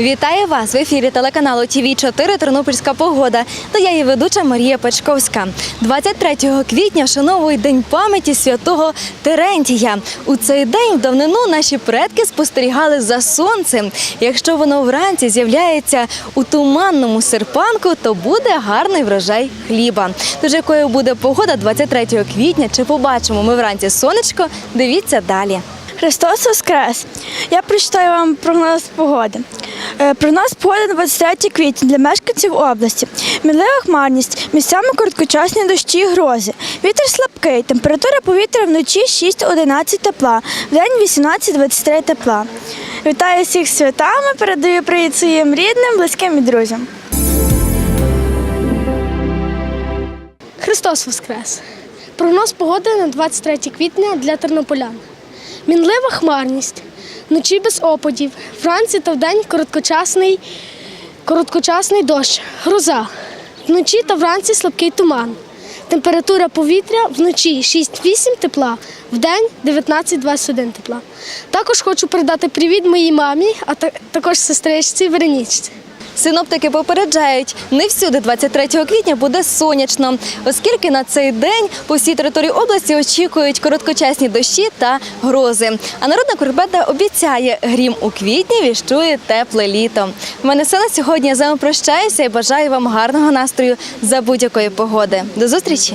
Вітаю вас в ефірі телеканалу ТВ 4 Тернопільська погода. Та я її ведуча Марія Пачковська. 23 квітня вшановують День пам'яті святого Терентія. У цей день в давнину наші предки спостерігали за сонцем. Якщо воно вранці з'являється у туманному серпанку, то буде гарний врожай хліба. Тож якою буде погода 23 квітня? Чи побачимо ми вранці сонечко? Дивіться далі. Христос Воскрес! Я прочитаю вам прогноз погоди. Е, Прогноз погоди на 23 квітня для мешканців області. Мінлива хмарність, місцями короткочасні дощі і грози. Вітер слабкий, температура повітря вночі 6-11 тепла, вдень 18-23 тепла. Вітаю всіх святами, передаю привіт своїм рідним, близьким і друзям. Христос Воскрес! Прогноз погоди на 23 квітня для тернополян. Мінлива хмарність, вночі без опадів, вранці та вдень короткочасний, короткочасний дощ, гроза. Вночі та вранці слабкий туман. Температура повітря вночі 6-8 тепла, вдень 19-21 тепла. Також хочу передати привіт моїй мамі, а також сестричці Веронічці. Синоптики попереджають, не всюди 23 квітня буде сонячно, оскільки на цей день по всій території області очікують короткочасні дощі та грози. А народна курбета обіцяє, грім у квітні віщує тепле літо. В мене все на сьогодні. Я з вами прощаюся і бажаю вам гарного настрою за будь-якої погоди. До зустрічі!